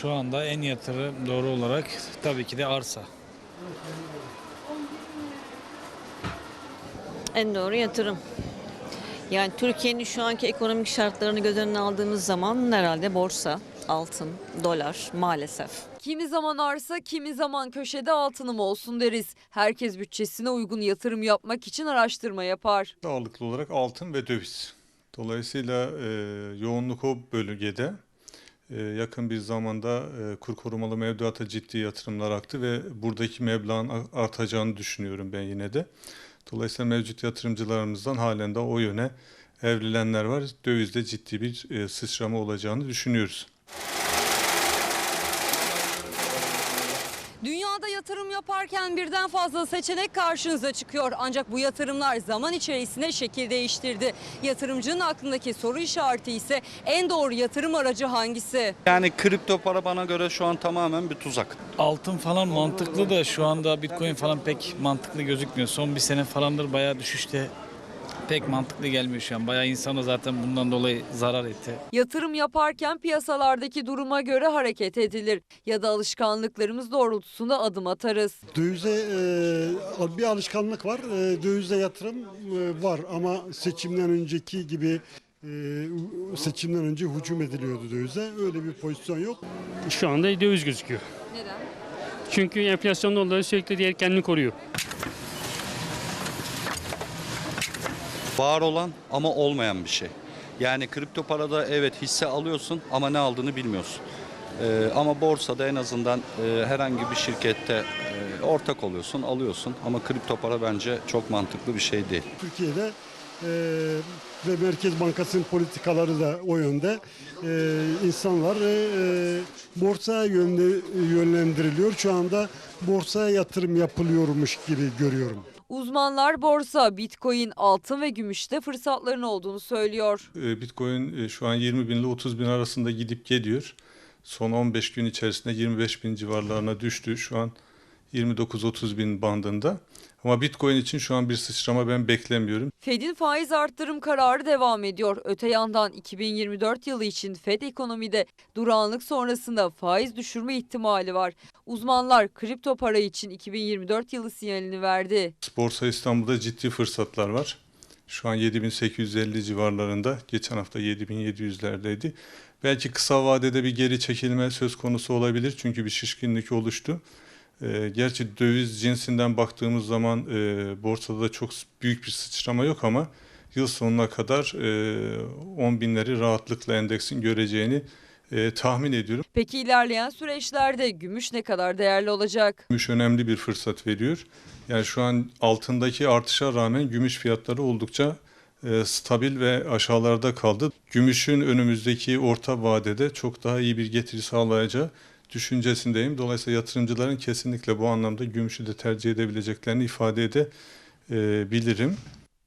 Şu anda en yatırım doğru olarak tabii ki de arsa. En doğru yatırım. Yani Türkiye'nin şu anki ekonomik şartlarını göz önüne aldığımız zaman herhalde borsa, altın, dolar maalesef. Kimi zaman arsa, kimi zaman köşede altınım olsun deriz. Herkes bütçesine uygun yatırım yapmak için araştırma yapar. Ağırlıklı olarak altın ve döviz. Dolayısıyla e, yoğunluk o bölgede. E, yakın bir zamanda e, kur korumalı mevduata ciddi yatırımlar aktı ve buradaki meblağın artacağını düşünüyorum ben yine de. Dolayısıyla mevcut yatırımcılarımızdan halen de o yöne evrilenler var. Dövizde ciddi bir e, sıçrama olacağını düşünüyoruz. Dünyada yatırım yaparken birden fazla seçenek karşınıza çıkıyor. Ancak bu yatırımlar zaman içerisinde şekil değiştirdi. Yatırımcının aklındaki soru işareti ise en doğru yatırım aracı hangisi? Yani kripto para bana göre şu an tamamen bir tuzak. Altın falan mantıklı da şu anda Bitcoin falan pek mantıklı gözükmüyor. Son bir sene falandır bayağı düşüşte pek mantıklı gelmiyor şu an. Bayağı insana zaten bundan dolayı zarar etti. Yatırım yaparken piyasalardaki duruma göre hareket edilir ya da alışkanlıklarımız doğrultusunda adım atarız. Dövize e, bir alışkanlık var. E, dövize yatırım e, var ama seçimden önceki gibi e, seçimden önce hücum ediliyordu dövize. Öyle bir pozisyon yok. Şu anda döviz gözüküyor. Neden? Çünkü enflasyon doları sürekli diğer kendini koruyor. Var olan ama olmayan bir şey. Yani kripto parada evet hisse alıyorsun ama ne aldığını bilmiyorsun. Ee, ama borsada en azından e, herhangi bir şirkette e, ortak oluyorsun, alıyorsun. Ama kripto para bence çok mantıklı bir şey değil. Türkiye'de e, ve Merkez Bankası'nın politikaları da o yönde. E, insanlar e, borsaya yönle- yönlendiriliyor. Şu anda borsaya yatırım yapılıyormuş gibi görüyorum. Uzmanlar borsa, bitcoin, altın ve gümüşte fırsatların olduğunu söylüyor. E, Bitcoin e, şu an 20 bin ile 30 bin arasında gidip geliyor. Son 15 gün içerisinde 25 bin civarlarına düştü. Şu an 29-30 bin bandında. Ama Bitcoin için şu an bir sıçrama ben beklemiyorum. Fed'in faiz arttırım kararı devam ediyor. Öte yandan 2024 yılı için Fed ekonomide durağanlık sonrasında faiz düşürme ihtimali var. Uzmanlar kripto para için 2024 yılı sinyalini verdi. Borsa İstanbul'da ciddi fırsatlar var. Şu an 7850 civarlarında. Geçen hafta 7700'lerdeydi. Belki kısa vadede bir geri çekilme söz konusu olabilir. Çünkü bir şişkinlik oluştu. Ee, gerçi döviz cinsinden baktığımız zaman e, borsada da çok büyük bir sıçrama yok ama yıl sonuna kadar e, 10 binleri rahatlıkla endeksin göreceğini e, tahmin ediyorum. Peki ilerleyen süreçlerde gümüş ne kadar değerli olacak? Gümüş önemli bir fırsat veriyor. Yani şu an altındaki artışa rağmen gümüş fiyatları oldukça e, stabil ve aşağılarda kaldı. Gümüşün önümüzdeki orta vadede çok daha iyi bir getiri sağlayacağı düşüncesindeyim. Dolayısıyla yatırımcıların kesinlikle bu anlamda gümüşü de tercih edebileceklerini ifade edebilirim.